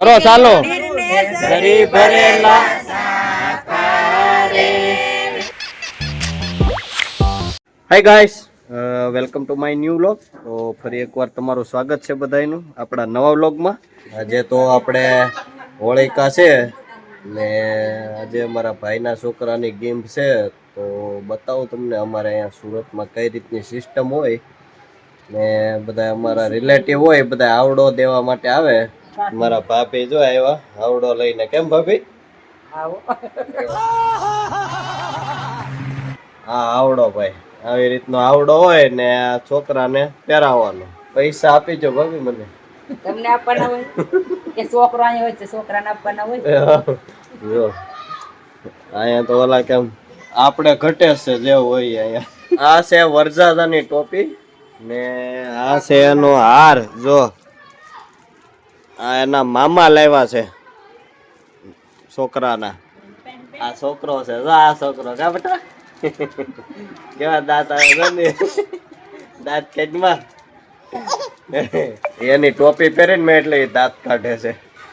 કરો, ચાલો. Hi guys welcome to my new vlog તો ફરી એકવાર તમારું સ્વાગત છે બધાયનું આપણા નવા વ્લોગમાં આજે તો આપણે હોળિકા છે, ને આજે અમારા ભાઈના છોકરાની ગેમ છે. તો બતાવું તમને અમારે અહીંયા સુરતમાં કઈ રીતની સિસ્ટમ હોય, ને બધા અમારા રિલેટિવ હોય બધા આવડો દેવા માટે આવે. મારા ભાભી જો આવ્યા આવડો લઈને. કેમ ભાભી? હા આવડો ભાઈ. આવી રીતનો આવડો હોય ને આ છોકરાને પહેરાવવાનો. પૈસા આપી જો ભાભી મને. તમને આપવાના હોય? કે છોકરો અહીંયા હોય છે છોકરાને આપવાના હોય? જો. અહીંયા તો ઓલા કેમ આપણે ઘટે છે જેવું હોય અહીંયા. આ છે વરજાદાની ટોપી ને આ છે એનો હાર જો. આ એના મામા લાવ્યા છે. છોકરાના. આ છોકરો છે. આ છોકરો કા બેટા. કેવા દાંત આવે ને? દાંત કેજમાં એની ટોપી પહેરીને મેં એટલે દાંત કાઢે છે.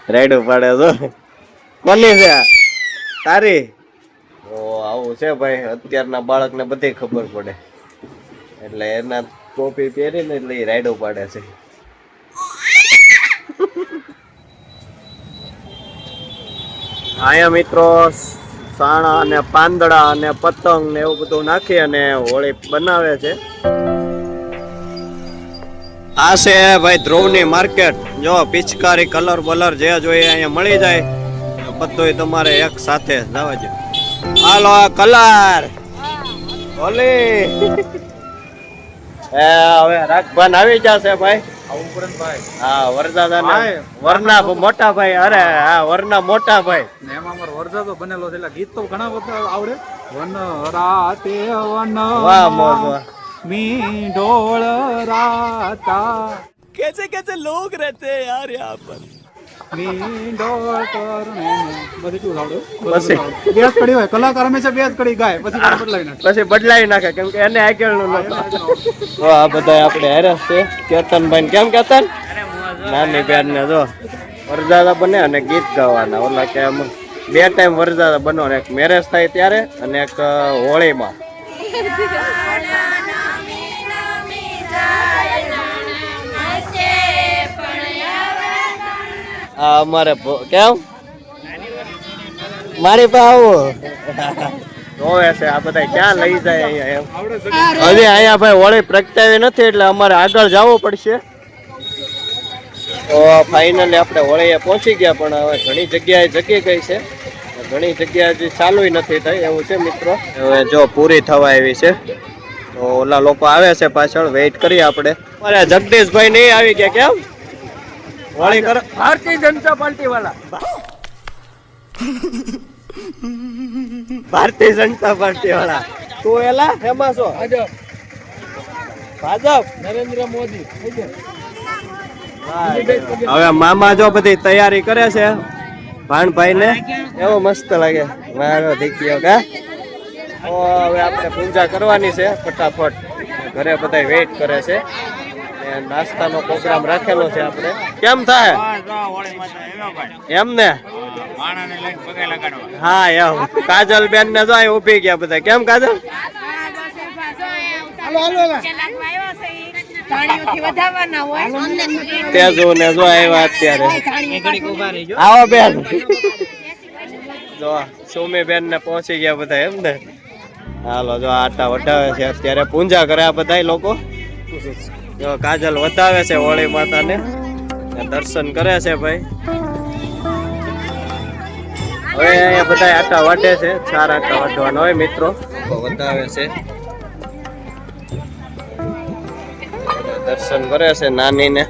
રેડું પાડે છો કોની છે? તારી? ઓ, આવું છે ભાઈ. અત્યારના બાળકને બધી ખબર પડે. એટલે એના ટોપી પહેરીને એટલે ઈ પાડે છે. અહીંયા મિત્રો સાણા અને પાંદડા અને પતંગ ને એવું બધું નાખી અને હોળી બનાવે છે. આ છે ભાઈ ધ્રુવની માર્કેટ. જો પિચકારી કલર બલર જે જોઈએ અહીંયા મળી જાય બધું તમારે એક સાથે જવા હાલો કલર. ઓલી એ હવે રાખભાન આવી જશે ભાઈ. હા વરદાદા ને વરના મોટા ભાઈ અરે હા વરના મોટા ભાઈ અમારો વરદાદો બનેલો છે એટલે ગીત તો ઘણા બધા આવડે વન રાતે વન વાહ મી ઢોળ રાતા કેસે કેસે લોગ રહેતે યાર યહાં પર પછી? બદલાવી નાખે. પછી કેમ કે એને આગળનું નું આ બધા આપણે હેરસ છે. કેતનભાઈ કેમ કેતન? નાની બેન ને જો વરજાદા બને અને ગીત ગાવાના. ઓલા કે બે ટાઈમ વરદાદા બનો એક મેરેજ થાય ત્યારે અને એક હોળીમાં. આ અમારે ભો- કેમ? મારી પાસે આવો. જોવે છે આ બધા ક્યાં લઈ જાય અહીંયા એમ. આવડે અહીંયા ભાઈ હોળી પ્રગટાવી નથી એટલે અમારે આગળ જવું પડશે. તો ફાઇનલી આપણે હોળીએ પહોંચી ગયા પણ હવે ઘણી જગ્યાએ જગી ગઈ છે. ઘણી જગ્યાએ હજી ચાલુ નથી થઈ એવું છે મિત્રો? હવે જો પૂરી થવા એવી છે. તો ઓલા લોકો આવે છે પાછળ વેઇટ કરીએ આપણે. અરે જગદીશભાઈ નહીં આવી ગયા કેમ? હોળી કરો. ભારતીય જનતા પાર્ટી વાળા ભારતીય જનતા પાર્ટી વાળા તું એલા? હેમાં છો? ભાજપ. નરેન્દ્ર મોદી. હવે મામા જો બધી તૈયારી કરે છે ભાણભાઈ ને એવો મસ્ત લાગે. મારો દીકરીઓ કા? હવે આપણે પૂજા કરવાની છે ફટાફટ. ઘરે બધા વેઇટ કરે છે. નાસ્તાનો પ્રોગ્રામ રાખેલો છે આપણે. કેમ થાય? એમ ને હા, એમ. કાજલ બેન ને જાય ઊભી ગયા બધા. કેમ કાજલ? તેજુ ને જો અત્યારે. સુમી બેન. ને પહોંચી ગયા બધા એમ ને. હાલો, જો આટા વટાવે છે અત્યારે. પૂજા કરે આ બધા લોકો? જો કાજલ વતાવે છે હોળી માતાને. ને દર્શન કરે છે ભાઈ. હવે અહીંયા બધા આટા વાટે છે ચાર આટા વાટવાના હોય મિત્રો. વતાવે છે. દર્શન કરે છે નાની ને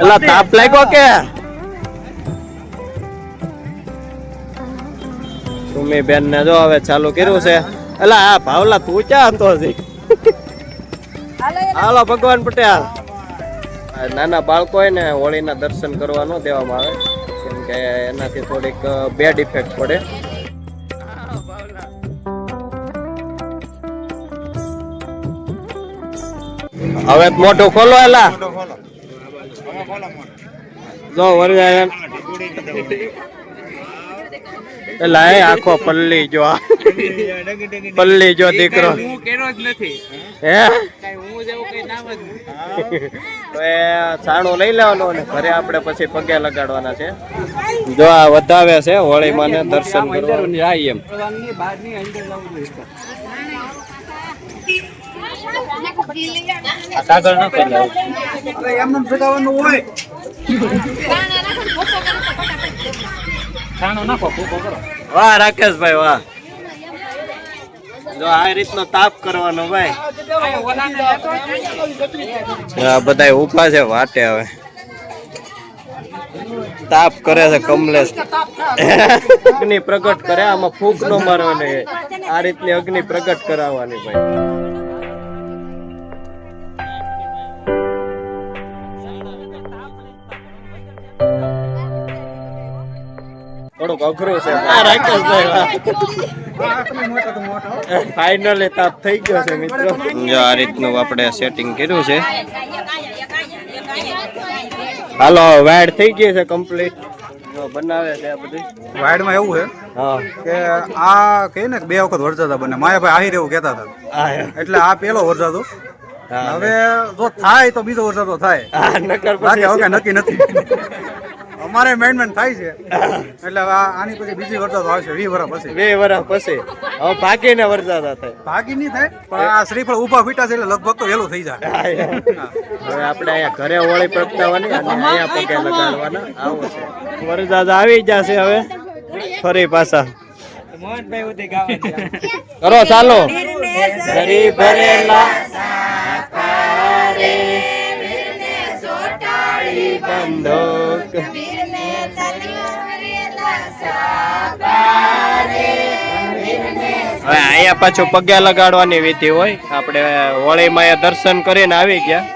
એલા તાપ લાગ્યો કે? સુમી બેન ને જો હવે ચાલુ કર્યું છે. એલા આ ભાવલા તું ક્યાં હતો હજી? હાલો ભગવાન પટેલ. નાના બાળકો હોય ને હોળીના દર્શન કરવા ન દેવામાં આવે કેમ કે એનાથી થોડીક બેડ ઇફેક્ટ પડે. હવે મોટો ખોલો એલા જો વરજાય એલા અહીં આખો પલ્લી જો આ. પલ્લી જો દીકરો. હું કેરો જ નથી. હે? હું જેવું કઈ નામ જ છાણું લઈ લેવાનું અને ઘરે આપણે પછી પગે લગાડવાના છે. જો આ વધાવે છે હોળી માને દર્શન કરવા એમ. કાગળ બહારની કરી. અરે હોય. છાણો નાખો, ભૂકો વાહ, રાકેશભાઈ, વાહ. જો આ રીતનો તાપ કરવાનો ભાઈ. બધા ઊભા છે, વાટે હવે. તાપ કરે છે, કમલેશ. અગ્નિ પ્રગટ કરે, આમાં ફૂગ નો મારવાની આ રીતની અગ્નિ પ્રગટ કરાવવાની ભાઈ. થોડુંક અઘરું છે. આ રાકેશભાઈ વાહ મોટો તો ફાઇનલી તાપ થઈ ગયો છે મિત્રો. જો આ રીતનું આપણે સેટિંગ કર્યું છે. હાલો વાડ થઈ ગઈ છે કમ્પ્લીટ જો બનાવે છે આ બધી. વાયડમાં એવું છે કે આ કહે ને બે વખત વરસાદ બને. માયાભાઈ આહિર એવું કહેતા હતા. એટલે આ પેલો વરસાદ. હવે જો થાય તો બીજો વરસાદ થાય. નક્કી નથી. અમારે મેન્ડમેન્ટ થાય છે. એટલે આની પછી બીજી વરસાદ આવશે વી વર્ષ પછી. બે વર્ષ પછી. હવે ભાગીને વરસાદ થાય. ભાગી નહીં થાય પણ આ શ્રીફળ ઊભા ફીટા છે એટલે લગભગ તો વહેલું થઈ જાય. હવે આપણે અહીંયા ઘરે હોળી પ્રગટાવવાની અને અહીંયા પગે લગાડવાના. આવું છે. વરસાદ આવી જશે હવે. ફરી પાછા. કરો ચાલો. ઘરી ભરેલા બંદૂક હવે અહીંયા પાછું પગ્યા લગાડવાની વિધિ હોય. આપણે હોળીમાં એ દર્શન કરીને આવી ગયા.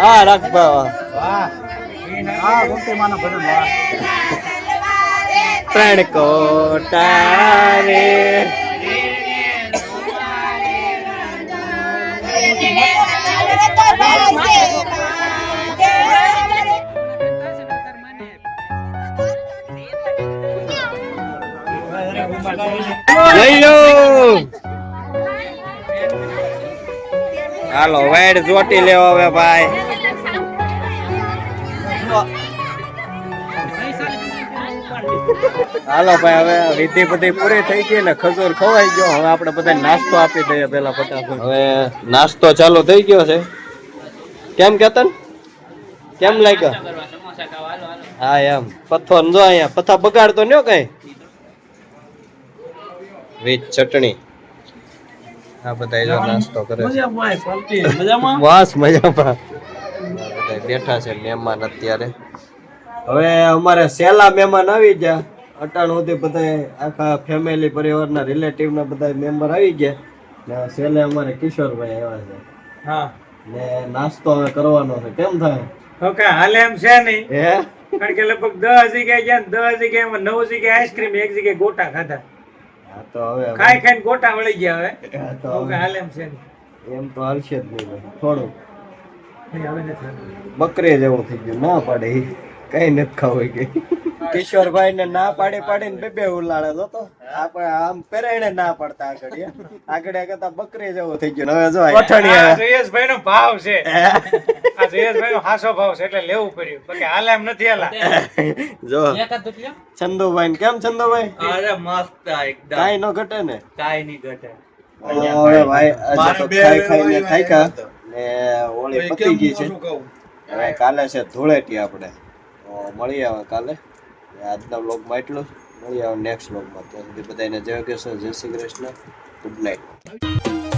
હા રાખભા હા ગોમતી માના ભજન વાહ. ત્રણ કોટારે લઈ લો. હાલો વેડ જોટી લેવો હવે ભાઈ. હાલો ભાઈ હવે વિધિ બધી પૂરી થઈ ગઈ ને ખજૂર ખવાઈ ગયો. હવે આપણે બધા નાસ્તો આપી દઈએ પેલા ફટાફટ. હવે નાસ્તો ચાલુ થઈ ગયો છે. કેમ કેતન? કેમ લાગ્યો? હા એમ. પથ્થો જો અહીંયા. પથ્થા બગાડતો ન્યો કઈ? વીજ ચટણી. આ બધા જો નાસ્તો કરે છે. બસ મજામાં. બેઠા છે મહેમાન અત્યારે. હવે અમારે સેલા મહેમાન આવી ગયા. અટાણ સુધી બધા આખા ફેમિલી પરિવારના રિલેટિવના બધા મેમ્બર આવી ગયા. ને સેલે અમારે કિશોરભાઈ આવ્યા છે. હા. ને નાસ્તો હવે કરવાનો છે. કેમ થાય? ઓકે હાલે એમ છે નહીં. હે? કારણ કે લગભગ દસ જગ્યાએ ગયા ને દસ જગ્યાએ નવ જગ્યાએ આઈસ્ક્રીમ એક જગ્યાએ ગોટા ખાધા. તો હવે ખાઈ ખાઈને ગોટા વળી ગયા હવે. તો હાલે એમ છે એમ તો હાલશે જ નહીં. થોડું. બકરી જેવું થઈ ગયું. ના પાડે. કઈ નથી ખાવું કે. કિશોરભાઈ ને ના પાડી પાડીને બે બે ઉલાડે તો તો. આપણે આમ પેરાઈને ના પડતા આગળ આગળ કરતા બકરી જેવું થઈ ગયું. હવે જો આ જયેશભાઈ નો ભાવ છે. આ જયેશભાઈ નો હાસો ભાવ છે એટલે લેવું પડ્યું. બાકી હાલ એમ નથી હાલા. જો. ચંદુભાઈ ને કેમ ચંદુભાઈ? અરે મસ્ત એકદમ. કાઈ નો ઘટે ને? કાઈ ની ઘટે. હવે ભાઈ આજે તો ખાઈ ખાઈને થાક્યા ને હોળી પતી ગઈ છે. હવે કાલે છે ધૂળેટી આપણે. તો આવે કાલે. આજના બ્લોગમાં એટલું જ. મળી આવે નેક્સ્ટ બ્લોગમાં ત્યાં સુધી બધાને જય કૃષ્ણ જય શ્રી કૃષ્ણ. Good night